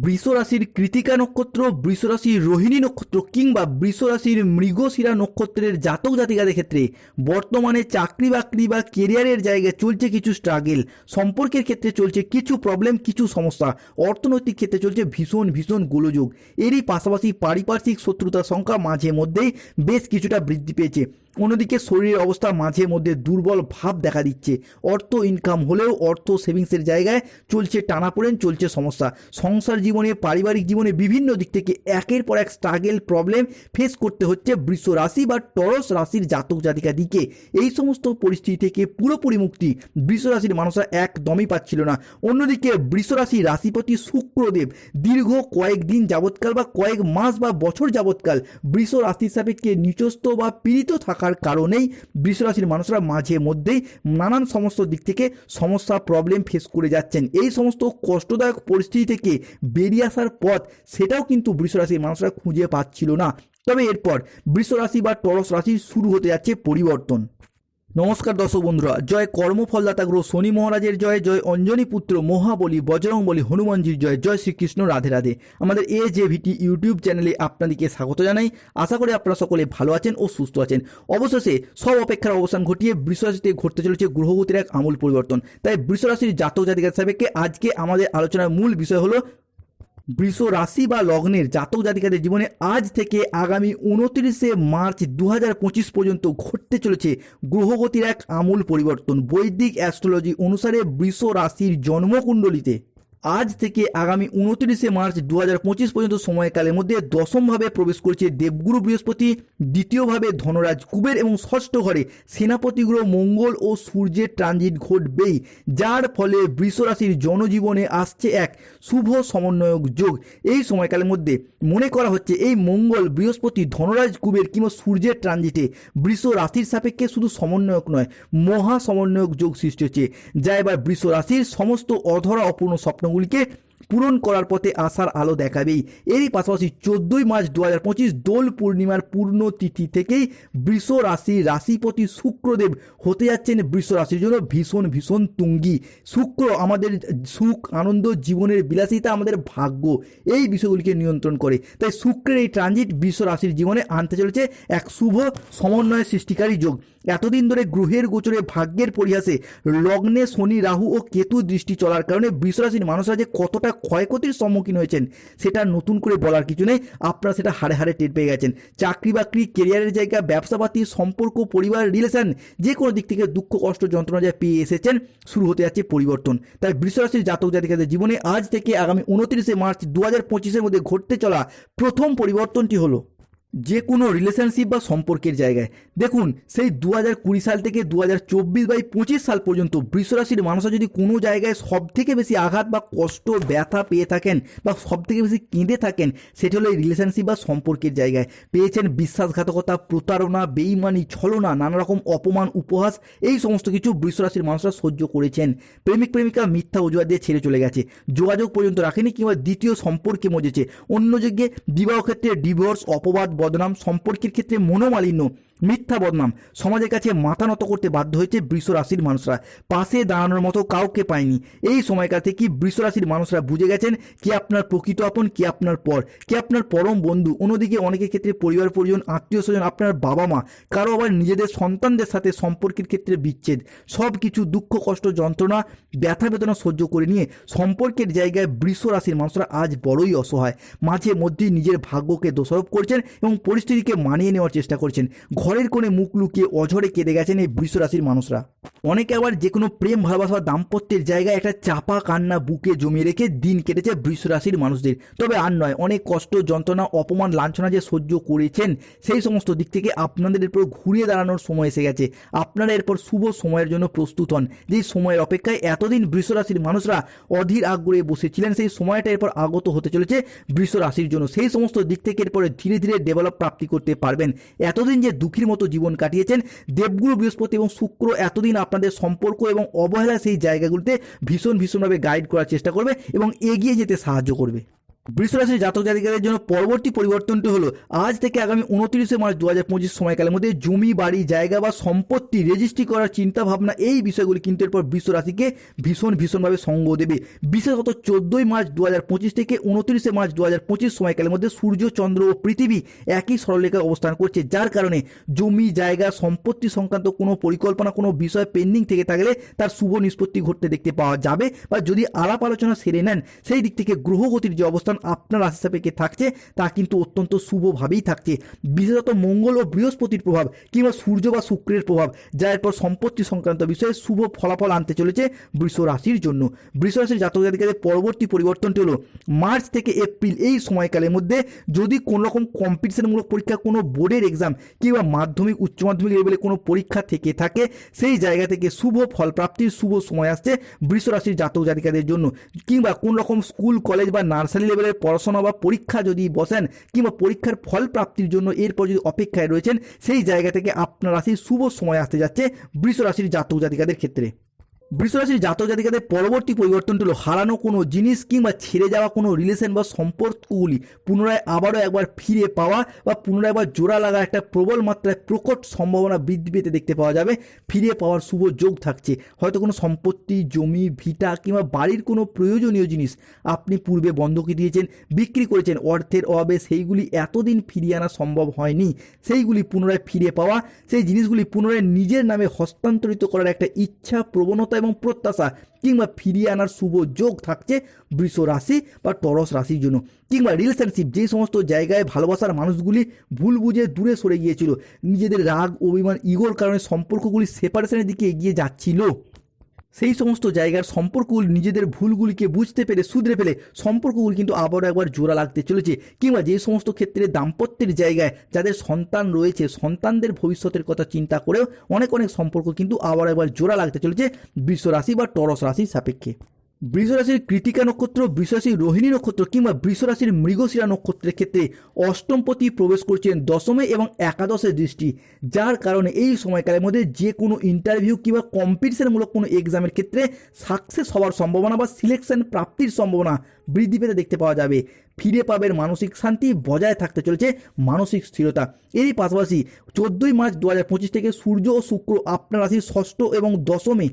বৃষ রাশির কৃতিকা নক্ষত্র, বৃষরাশির রোহিণী নক্ষত্র কিংবা বৃষ রাশির মৃগশিরা নক্ষত্রের জাতক জাতিকাদের ক্ষেত্রে বর্তমানে চাকরি বাকরি বা কেরিয়ারের জায়গায় চলছে কিছু স্ট্রাগেল সম্পর্কের ক্ষেত্রে চলছে কিছু প্রবলেম কিছু সমস্যা। অর্থনৈতিক ক্ষেত্রে চলছে ভীষণ ভীষণ গোলযোগ। এরই পাশাপাশি পারিপার্শ্বিক শত্রুতার সংখ্যা মাঝে মধ্যেই বেশ কিছুটা বৃদ্ধি পেয়েছে। অন্যদিকে শরীরের অবস্থা মাঝে মধ্যে দুর্বল ভাব দেখা দিচ্ছে। অর্থ ইনকাম হলেও অর্থ সেভিংসের জায়গায় চলছে টানাপোড়েন, চলছে সমস্যা। সংসার জীবনে, পারিবারিক জীবনে বিভিন্ন দিক থেকে একের পর এক স্ট্রাগেল প্রবলেম ফেস করতে হচ্ছে বৃষ রাশি বা টরস রাশির জাতক জাতিকা দিকে এই সমস্ত পরিস্থিতি থেকে পুরোপুরি মুক্তি বৃষ রাশির মানুষরা একদমই পাচ্ছিল না। অন্যদিকে বৃষ রাশি রাশিপতি শুক্রদেব দীর্ঘ কয়েকদিন যাবৎকাল বা কয়েক মাস বা বছর যাবৎকাল বৃষ রাশির সাপেক্ষে নিচস্থ বা পীড়িত থাকার কারণেই বৃষরাশির মানুষরা মাঝে মধ্যেই নানান সমস্ত দিক থেকে সমস্যা প্রবলেম ফেস করে যাচ্ছেন। এই সমস্ত কষ্টদায়ক পরিস্থিতি থেকে বেরিয়ে আসার পথ সেটাও কিন্তু বৃষরাশির মানুষরা খুঁজে পাচ্ছিল না। তবে এরপর বৃষরাশি বা টরস রাশি শুরু হতে যাচ্ছে পরিবর্তন। নমস্কার দর্শক বন্ধুরা, জয় কর্মফলদাতা গ্রহ শনি মহারাজের জয় জয় অঞ্জনী পুত্র মহাবলী বজরংবলী হনুমানজির জয় জয় শ্রীকৃষ্ণ রাধে রাধে। আমাদের এ যে ভিটি ইউটিউব চ্যানেলে আপনাদেরকে স্বাগত জানাই। আশা করি আপনারা সকলে ভালো আছেন ও সুস্থ আছেন। অবশেষে সব অপেক্ষার অবসান ঘটিয়ে বৃষরাশিতে ঘটতে চলেছে গ্রহগতির এক আমূল পরিবর্তন। তাই বৃষরাশির জাতক জাতিকার সাপেক্ষে আজকে আমাদের আলোচনার মূল বিষয় হলো বৃষ রাশি বা লগ্নের জাতক জাতিকাদের জীবনে আজ থেকে আগামী উনত্রিশে মার্চ দু হাজার পঁচিশ পর্যন্ত ঘটতে চলেছে গ্রহগতির এক আমূল পরিবর্তন। বৈদিক অ্যাস্ট্রোলজি অনুসারে বৃষ রাশির জন্মকুণ্ডলিতে আজ থেকে আগামী উনত্রিশে মার্চ দু হাজার পঁচিশ পর্যন্ত সময়কালের মধ্যে দশমভাবে প্রবেশ করছে দেবগুরু বৃহস্পতি, দ্বিতীয়ভাবে ধনরাজ কুবের এবং ষষ্ঠ ঘরে সেনাপতি গ্রহ মঙ্গল ও সূর্যের ট্রানজিট ঘটবেই, যার ফলে বৃষ রাশির জনজীবনে আসছে এক শুভ সমন্বয়ক যোগ। এই সময়কালের মধ্যে মনে করা হচ্ছে এই মঙ্গল বৃহস্পতি ধনরাজ কুবের কিংবা সূর্যের ট্রানজিটে বৃষ রাশির সাপেক্ষে শুধু সমন্বয়ক নয়, মহা সমন্বয়ক যোগ সৃষ্টি হচ্ছে। যা এবার বৃষ রাশির সমস্ত অধরা অপূর্ণ सांगून की পূরণ করার পথে আসার আলো দেখাবেই। এরই পাশাপাশি চোদ্দোই মার্চ দু হাজার পঁচিশ দোল পূর্ণিমার পূর্ণ তিথি থেকেই বৃষ রাশি রাশিপতি শুক্রদেব হতে যাচ্ছেন বৃষ রাশির জন্য ভীষণ ভীষণ তুঙ্গি। শুক্র আমাদের সুখ, আনন্দ, জীবনের বিলাসিতা, আমাদের ভাগ্য, এই বিষয়গুলিকে নিয়ন্ত্রণ করে। তাই শুক্রের এই ট্রানজিট বৃষ রাশির জীবনে আনতে চলেছে এক শুভ সমন্বয় সৃষ্টিকারী যোগ। এতদিন ধরে গ্রহের গোচরে ভাগ্যের পরিহাসে লগ্নে শনি, রাহু ও কেতু দৃষ্টি চলার কারণে বৃষরাশির মানুষরা যে কতটা ক্ষয়ক্ষতির সম্মুখীন হয়েছেন। সেটা নতুন করে বলার কিছু নেই। আপনারা সেটা হাড়ে হাড়ে টের পেয়ে গেছেন। চাকরি বাকরি কেরিয়ারের জায়গা ব্যবসাপাতি সম্পর্ক, পরিবার রিলেশন যে কোনো দিক থেকে দুঃখ, কষ্ট, যন্ত্রণা যা পেয়ে এসেছেন, শুরু হতে যাচ্ছে পরিবর্তন। তাই বৃষরাশির জাতক জাতিকাদের জীবনে আজ থেকে আগামী উনত্রিশে মার্চ দু হাজার পঁচিশের মধ্যে ঘটতে চলা প্রথম পরিবর্তনটি হলো। যে কোনো রিলেশনশিপ বা সম্পর্কের জায়গায়। দেখুন, সেই দু হাজার কুড়ি সাল থেকে দু হাজার চব্বিশ বাই পঁচিশ সাল পর্যন্ত বৃষরাশির মানুষরা যদি কোনো জায়গায় সব থেকে বেশি আঘাত বা কষ্ট, ব্যথা পেয়ে থাকেন বা সব থেকে বেশি কেঁদে থাকেন, সেটি হলো এই রিলেশনশিপ বা সম্পর্কের জায়গায়। পেয়েছেন বিশ্বাসঘাতকতা, প্রতারণা, বেইমানি, ছলনা নানা রকম অপমান, উপহাস, এই সমস্ত কিছু বৃষরাশির মানুষরা সহ্য করেছেন। প্রেমিক, প্রেমিকা মিথ্যা অজুহাত দিয়ে ছেড়ে চলে গেছে। যোগাযোগ পর্যন্ত রাখেনি কিংবা দ্বিতীয় সম্পর্কে মজেছে। অন্য দিকে বিবাহ ক্ষেত্রে ডিভোর্স অপবাদ বদনাম সম্পর্কের ক্ষেত্রে মনোমালিন্য মিথ্যা বদনাম। সমাজের কাছে মাথা নত করতে বাধ্য হয়েছে বৃষ রাশির মানুষরা। পাশে দাঁড়ানোর মতো কাউকে পায়নি। এই সময়কাল থেকে বৃষ রাশির মানুষরা বুঝে গেছেন কি আপনার প্রকৃত আপন, কি আপনার পর। কি আপনার পরম বন্ধু। অন্যদিকে অনেকের ক্ষেত্রে পরিবার, পরিজন আত্মীয় স্বজন আপনার বাবা মা, কারও আবার নিজেদের সন্তানদের সাথে সম্পর্কের ক্ষেত্রে বিচ্ছেদ। সব কিছু দুঃখ, কষ্ট, যন্ত্রণা, ব্যথা, বেদনা সহ্য করে নিয়ে সম্পর্কের জায়গায় বৃষ রাশির মানুষরা আজ বড়ই অসহায়। মাঝে মধ্যেই নিজের ভাগ্যকে দোষারোপ করছেন এবং পরিস্থিতিকে মানিয়ে নেওয়ার চেষ্টা করছেন। ঘরের কোণে মুখ লুকিয়ে অঝরে কেঁদে গেছেন এই বৃষ রাশির মানুষরা। অনেকে আবার যে কোনো প্রেম, ভালোবাসা দাম্পত্যের জায়গায় একটা চাপা কান্না বুকে জমিয়ে রেখে দিন কেটেছে বৃষ রাশির মানুষদের। তবে আর নয়, অনেক কষ্ট, যন্ত্রণা, অপমান, লাঞ্ছনা যে সহ্য করেছেন, সেই সমস্ত দিক থেকে আপনাদের এরপর ঘুরিয়ে দাঁড়ানোর সময় এসে গেছে। আপনারা এরপর শুভ সময়ের জন্য প্রস্তুত হন। যেই সময়ের অপেক্ষায় এতদিন বৃষ রাশির মানুষরা অধীর আগ্রহে বসেছিলেন, সেই সময়টা এরপর আগত হতে চলেছে বৃষ রাশির জন্য। সেই সমস্ত দিক থেকে এরপরে ধীরে ধীরে ডেভেলপ প্রাপ্তি করতে পারবেন। এতদিন যে দুঃখীর মতো জীবন কাটিয়েছেন। দেবগুরু বৃহস্পতি এবং শুক্র এতদিন আপনাদের সম্পর্ক এবং অবহেলা সেই জায়গাগুলিতে ভীষণ ভীষণভাবে গাইড করার চেষ্টা করবে এবং এগিয়ে যেতে সাহায্য করবে। বৃষরাশির জাতক জাতিকাদের জন্য পরবর্তী পরিবর্তনটি হলো, আজ থেকে আগামী উনত্রিশে মার্চ দু হাজার পঁচিশ সময়কালের মধ্যে জমি, বাড়ি, জায়গা বা সম্পত্তি রেজিস্ট্রি করার চিন্তা ভাবনা এই বিষয়গুলি কিন্তু এরপর বৃষরাশিকে ভীষণ ভীষণভাবে সঙ্গ দেবে। বিশেষত চোদ্দোই মার্চ দু হাজার পঁচিশ থেকে উনত্রিশে মার্চ দু হাজার পঁচিশ সময়কালের মধ্যে সূর্য, চন্দ্র ও পৃথিবী একই সরলরেখায় অবস্থান করছে, যার কারণে জমি, জায়গা, সম্পত্তি সংক্রান্ত কোনো পরিকল্পনা, কোনো বিষয় পেন্ডিং থেকে থাকলে তার শুভ নিষ্পত্তি ঘটতে দেখতে পাওয়া যাবে বা যদি আলাপ আলোচনা সেরে নেন, সেই দিক থেকে গ্রহগতির যে অবস্থান আপনার রাশি সাপেক্ষে থাকছে, তা কিন্তু অত্যন্ত শুভভাবেই থাকছে। বিশেষত মঙ্গল ও বৃহস্পতির প্রভাব কিংবা সূর্য বা শুক্রের প্রভাব, যা এরপর সম্পত্তি সংক্রান্ত বিষয়ে শুভ ফলাফল আনতে চলেছে বৃষ রাশির জন্য। বৃষ রাশির জাতক জাতিকাদের পরবর্তী পরিবর্তনটি হলো, মার্চ থেকে এপ্রিল এই সময়কালের মধ্যে যদি কোনো রকম কম্পিটিশনমূলক পরীক্ষা কোনো বোর্ডের এক্সাম কিংবা মাধ্যমিক, উচ্চ মাধ্যমিক লেভেলে কোনো পরীক্ষা থেকে থাকে, সেই জায়গা থেকে শুভ ফল প্রাপ্তির শুভ সময় আসছে বৃষ রাশির জাতক জাতিকাদের জন্য। কিংবা কোন রকম স্কুল, কলেজ বা নার্সারি লেভেলের পড়াশোনা বা পরীক্ষা যদি বসেন কিংবা পরীক্ষার ফল প্রাপ্তির জন্য এরপর যদি অপেক্ষায় রয়েছেন, সেই জায়গা থেকে আপনার রাশির শুভ সময় আসতে যাচ্ছে বৃষ রাশির জাতক জাতিকাদের ক্ষেত্রে। বৃষরাশির জাতক জাতিকাদের পরবর্তী পরিবর্তনটি হলো হারানো কোনো জিনিস কিংবা ছেড়ে যাওয়া কোনো রিলেশন বা সম্পর্কগুলি পুনরায় আবারও একবার ফিরে পাওয়া বা পুনরায় একবার জোড়া লাগা একটা প্রবল মাত্রায় প্রকট সম্ভাবনা বৃদ্ধি পেতে দেখতে পাওয়া যাবে। ফিরে পাওয়ার শুভ যোগ থাকছে। হয়তো কোনো সম্পত্তি, জমি, ভিটা কিংবা বাড়ির কোনো প্রয়োজনীয় জিনিস আপনি পূর্বে বন্ধকি দিয়েছেন, বিক্রি করেছেন, অর্থের অভাবে সেইগুলি এতদিন ফিরিয়ে আনা সম্ভব হয়নি। সেইগুলি পুনরায় ফিরে পাওয়া, সেই জিনিসগুলি পুনরায় নিজের নামে হস্তান্তরিত করার একটা ইচ্ছা প্রবণতা এবং প্রত্যাশা কিংবা ফিরিয়ে আনার শুভ যোগ থাকছে বৃষ রাশি বা টরস রাশির জন্য। কিংবা রিলেশনশিপ যে সমস্ত জায়গায় ভালোবাসার মানুষগুলি ভুল বুঝে দূরে সরে গিয়েছিল, নিজেদের রাগ, অভিমান, ইগোর কারণে সম্পর্কগুলি সেপারেশনের দিকে এগিয়ে যাচ্ছিল। সেই সমস্ত জায়গার সম্পর্কগুলি, নিজেদের ভুলগুলিকে বুঝতে পেরে শুধরে ফেলে সম্পর্কগুলি কিন্তু আবারও একবার জোড়া লাগতে চলেছে। কিংবা যে সমস্ত ক্ষেত্রে দাম্পত্যের জায়গায় যাদের সন্তান রয়েছে, সন্তানদের ভবিষ্যতের কথা চিন্তা করেও অনেক অনেক সম্পর্ক কিন্তু আবার একবার জোড়া লাগতে চলেছে। বিশ্ব রাশি বা টরস রাশির সাপেক্ষে। বৃষরাশির কৃতিকা নক্ষত্র বৃষরাশির রোহিণী নক্ষত্র কিংবা বৃষরাশির মৃগশিরা নক্ষত্রের ক্ষেত্রে অষ্টমপতি প্রবেশ করছেন দশমে এবং একাদশের দৃষ্টি, যার কারণে এই সময়কালের মধ্যে যে কোনো ইন্টারভিউ কিংবা কম্পিটিশনমূলক কোনো এক্সামের ক্ষেত্রে সাকসেস হওয়ার সম্ভাবনা বা সিলেকশন প্রাপ্তির সম্ভাবনা বৃদ্ধি পেতে দেখতে পাওয়া যাবে। ফিরে পাবেন মানসিক শান্তি বজায় থাকতে চলেছে মানসিক স্থিরতা। এরই পাশাপাশি চোদ্দোই মার্চ দু হাজার পঁচিশ থেকে সূর্য ও শুক্র আপনার রাশির ষষ্ঠ এবং দশমে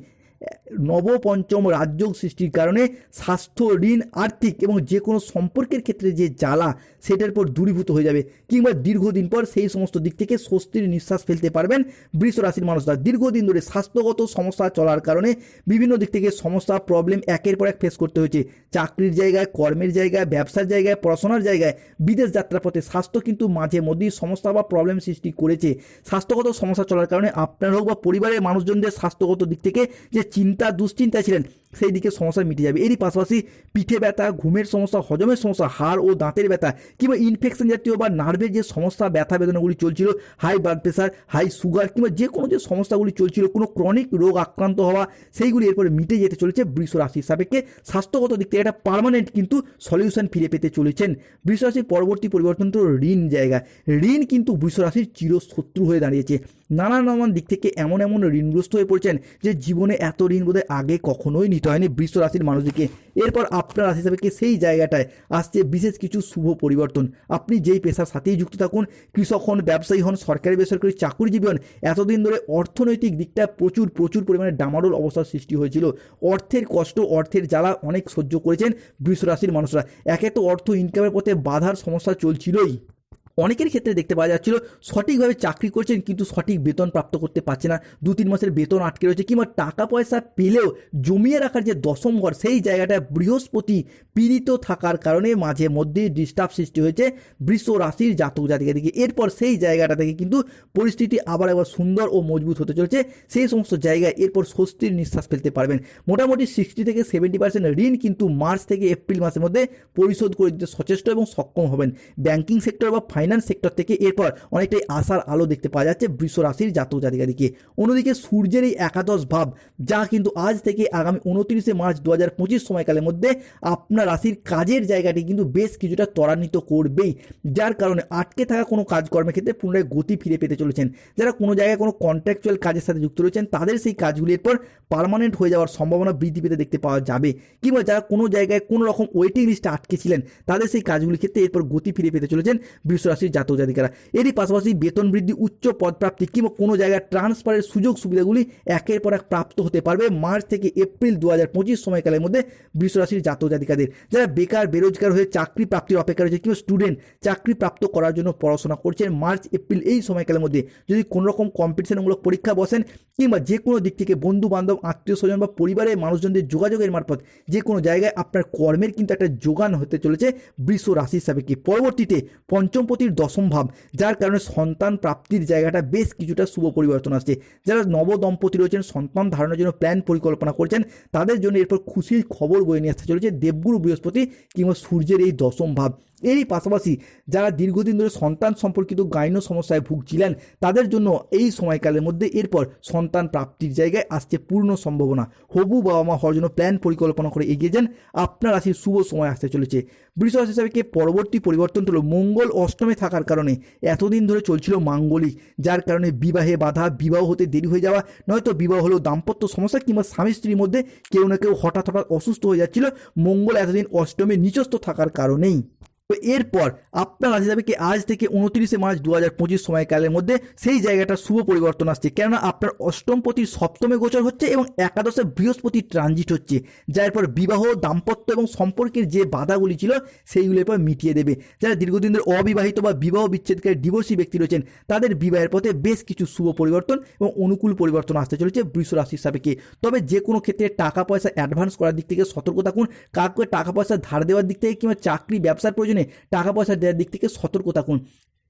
নবপঞ্চম রাজযোগ সৃষ্টির কারণে স্বাস্থ্য, ঋণ, আর্থিক এবং যে কোনো সম্পর্কের ক্ষেত্রে যে জ্বালা, সেটার পর দূরীভূত হয়ে যাবে। কিংবা দীর্ঘদিন পর সেই সমস্ত দিক থেকে স্বস্তির নিঃশ্বাস ফেলতে পারবেন বৃষ রাশির মানুষরা। দীর্ঘদিন ধরে স্বাস্থ্যগত সমস্যা চলার কারণে বিভিন্ন দিক থেকে সমস্যা প্রবলেম একের পর এক ফেস করতে হয়েছে। চাকরির জায়গায়, কর্মের জায়গায়, ব্যবসার জায়গায়, পড়াশোনার জায়গায় বিদেশ যাত্রা পথে স্বাস্থ্য কিন্তু মাঝে মধ্যেই সমস্যা বা প্রবলেম সৃষ্টি করেছে। স্বাস্থ্যগত সমস্যা চলার কারণে আপনার হোক বা পরিবারের মানুষজনদের স্বাস্থ্যগত দিক থেকে যে চিন্তা দুশ্চিন্তা ছিলেন। সেই দিকে সমস্যা মিটে যাবে। এরই পাশাপাশি পিঠে ব্যথা, ঘুমের সমস্যা, হজমের সমস্যা, হাড় ও দাঁতের ব্যথা কিংবা ইনফেকশন জাতীয় বা নার্ভের যে সমস্যা, ব্যথা বেদনাগুলি চলছিল high blood pressure high sugar কিংবা যে কোনো যে সমস্যাগুলি চলছিল, কোনো ক্রনিক রোগ আক্রান্ত হওয়া, সেইগুলি এরপরে মিটে যেতে চলেছে বৃষ রাশির সাপেক্ষে। স্বাস্থ্যগত দিক থেকে একটা পার্মানেন্ট কিন্তু সলিউশন ফিরে পেতে চলেছেন। বৃষ রাশির পরবর্তী পরিবর্তন তো ঋণ জায়গা। ঋণ কিন্তু বৃষ রাশির চিরশত্রু হয়ে দাঁড়িয়েছে। নানান নানান দিক থেকে এমন এমন ঋণগ্রস্ত হয়ে পড়ছেন যে জীবনে এত ঋণ বোধহয় আগে কখনোই নিতে হয়নি বৃষ রাশির মানুষদেরকে এরপর আপনার রাশি হিসাবে সেই জায়গাটায় আসছে বিশেষ কিছু শুভ পরিবর্তন। আপনি যেই পেশার সাথেই যুক্ত থাকুন, কৃষক হন, ব্যবসায়ী হন, সরকারি বেসরকারি চাকুরিজীবী হন, এতদিন ধরে অর্থনৈতিক দিকটা প্রচুর প্রচুর পরিমাণে ডামাডোল অবস্থার সৃষ্টি হয়েছিল। অর্থের কষ্ট, অর্থের জ্বালা অনেক সহ্য করেছেন বৃষ রাশির মানুষরা। একে তো অর্থ ইনকামের পথে বাধার সমস্যা চলছিলই। অনেকের ক্ষেত্রে দেখতে পাওয়া যাচ্ছিল সঠিকভাবে চাকরি করছেন কিন্তু সঠিক বেতন প্রাপ্ত করতে পারছে না। দু তিন মাসের বেতন আটকে রয়েছে কিংবা টাকা পয়সা পেলেও জমিয়ে রাখার যে দশম ঘর, সেই জায়গাটায় বৃহস্পতি পীড়িত থাকার কারণে মাঝে মধ্যেই ডিস্টার্ব সৃষ্টি হয়েছে বৃষ রাশির জাতক জাতিকা দিকে এরপর সেই জায়গাটা থেকে কিন্তু পরিস্থিতি আবার একবার সুন্দর ও মজবুত হতে চলেছে। সেই সমস্ত জায়গায় এরপর স্বস্তির নিঃশ্বাস ফেলতে পারবেন। মোটামুটি সিক্সটি থেকে সেভেন্টি পার্সেন্ট ঋণ কিন্তু মার্চ থেকে এপ্রিল মাসের মধ্যে পরিশোধ করে দিতে সচেষ্ট এবং সক্ষম হবেন। ব্যাংকিং সেক্টর বা ফাইন্যান্স ফাইন্যান্স সেক্টর থেকে এরপর অনেকটাই আশার আলো দেখতে পাওয়া যাচ্ছে বৃষ রাশির জাতক জাতিকাদিকে। অন্যদিকে সূর্যের এই একাদশ ভাব, যা কিন্তু আজ থেকে আগামী উনত্রিশে মার্চ দু হাজার পঁচিশ সময়কালের মধ্যে আপনার রাশির কাজের জায়গাটি কিন্তু বেশ কিছুটা ত্বরান্বিত করবেই, যার কারণে আটকে থাকা কোনো কাজকর্মের ক্ষেত্রে পুনরায় গতি ফিরে পেতে চলেছেন। যারা কোনো জায়গায় কোনো কন্ট্রাকচুয়াল কাজের সাথে যুক্ত রয়েছেন, তাদের সেই কাজগুলি এরপর পার্মানেন্ট হয়ে যাওয়ার সম্ভাবনা বৃদ্ধি পেতে দেখতে পাওয়া যাবে। কিংবা যারা কোনো জায়গায় কোনো রকম ওয়েটিং লিস্টে আটকে ছিলেন, তাদের সেই কাজগুলির ক্ষেত্রে এরপর গতি ফিরে পেতে চলেছেন বৃষ রাশির জাতক জাতিকারা এরই পাশাপাশি বেতন বৃদ্ধি, উচ্চ পদপ্রাপ্তি কিংবা কোনো জায়গায় ট্রান্সফারের সুযোগ সুবিধাগুলি একের পর এক প্রাপ্ত হতে পারবে মার্চ থেকে এপ্রিল দু হাজার পঁচিশ সময়কালের মধ্যে বৃষ রাশির জাতক জাতিকাদের যারা বেকার, বেরোজগার হয়ে চাকরি প্রাপ্তির অপেক্ষা রয়েছে কিংবা স্টুডেন্ট, চাকরি প্রাপ্ত করার জন্য পড়াশোনা করছেন, মার্চ, এপ্রিল এই সময়কালের মধ্যে যদি কোনো রকম কম্পিটিশনমূলক পরীক্ষা বসেন কিংবা যে কোনো দিক থেকে বন্ধু বান্ধব আত্মীয় স্বজন বা পরিবারের মানুষজনদের যোগাযোগের মারফত যে কোনো জায়গায় আপনার কর্মের কিন্তু একটা যোগান হতে চলেছে বৃষ রাশি হিসাবে। কি? পরবর্তীতে পঞ্চমপতির দশম ভাব, যার কারণে সন্তান প্রাপ্তির জায়গাটা বেশ কিছুটা শুভ পরিবর্তন আসছে। যারা নবদম্পতি রয়েছেন, সন্তান ধারণের জন্য প্ল্যান পরিকল্পনা করছেন, তাদের জন্য এরপর খুশির খবর বয়ে নিয়ে আসতে চলেছে দেবগুরু বৃহস্পতি কিংবা সূর্যের এই দশম ভাব। এরই পাশাপাশি যারা দীর্ঘদিন ধরে সন্তান সম্পর্কিত গাইন সমস্যায় ভুগছিলেন, তাদের জন্য এই সময়কালের মধ্যে এরপর সন্তান প্রাপ্তির জায়গায় আসছে পূর্ণ সম্ভাবনা। হবু বাবা মা হওয়ার জন্য প্ল্যান পরিকল্পনা করে এগিয়ে যান। আপনার রাশির শুভ সময় আসতে চলেছে। বৃষ হিসাবে কে পরবর্তী পরিবর্তন হলো মঙ্গল অষ্টমে থাকার কারণে এতদিন ধরে চলছিল মাঙ্গলিক, যার কারণে বিবাহে বাধা, বিবাহ হতে দেরি হয়ে যাওয়া, নয়তো বিবাহ হলো দাম্পত্য সমস্যা কিংবা স্বামী স্ত্রীর মধ্যে কেউ না কেউ হঠাৎ হঠাৎ অসুস্থ হয়ে যাচ্ছিল। মঙ্গল এতদিন অষ্টমে নিচস্থ থাকার কারণেই। তো এরপর আপনার রাশি যাবে কি আজ থেকে উনত্রিশে মার্চ দু হাজার পঁচিশ সময়কালের মধ্যে সেই জায়গাটা শুভ পরিবর্তন আসছে। কেননা আপনার অষ্টমপতির সপ্তমে গোচর হচ্ছে এবং একাদশে বৃহস্পতি ট্রানজিট হচ্ছে, যার পর বিবাহ, দাম্পত্য এবং সম্পর্কের যে বাধাগুলি ছিল সেইগুলো এরপর মিটিয়ে দেবে। যারা দীর্ঘদিন ধরে অবিবাহিত বা বিবাহ বিচ্ছেদকারী ডিভোর্সি ব্যক্তি রয়েছেন, তাদের বিবাহের পথে বেশ কিছু শুভ পরিবর্তন এবং অনুকূল পরিবর্তন আসতে চলেছে বৃষ রাশির সাপেক্ষে। তবে যে কোনো ক্ষেত্রে টাকা পয়সা অ্যাডভান্স করার দিক থেকে সতর্ক থাকুন। কাউকে টাকা পয়সা ধার দেওয়ার দিক থেকে কিংবা চাকরি, ব্যবসার প্রয়োজনে টাকা পয়সা দেওয়ার দিক থেকে সতর্ক থাকুন।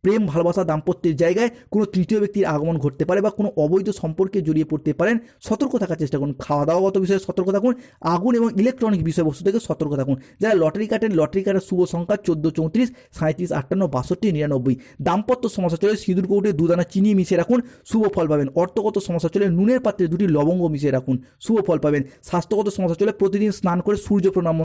প্রেম, ভালোবাসা, দাম্পত্যের জায়গায় কোনো তৃতীয় ব্যক্তির আগমন ঘটতে পারে বা কোনো অবৈধ সম্পর্কে জড়িয়ে পড়তে পারেন, সতর্ক থাকার চেষ্টা করুন। খাওয়া দাওয়াগত বিষয়ে সতর্ক থাকুন, আগুন এবং ইলেকট্রনিক বিষয়বস্তু থেকে সতর্ক থাকুন। যারা লটারি কাটেন, লটারি কাটার শুভ সংখ্যা চোদ্দ, চৌত্রিশ সাঁত্রিশ আটান্ন, বাষট্টি, নিরানব্বই। দাম্পত্য সমস্যা চলে, সিঁদুর, কৌটে, দুদানা, চিনি মিশিয়ে রাখুন, শুভ ফল পাবেন। অর্থগত সমস্যা চলে, নুনের পাত্রে দুটি লবঙ্গ মিশিয়ে রাখুন, শুভ ফল পাবেন। স্বাস্থ্যগত সমস্যা চলে, প্রতিদিন স্নান করে সূর্য প্রণাম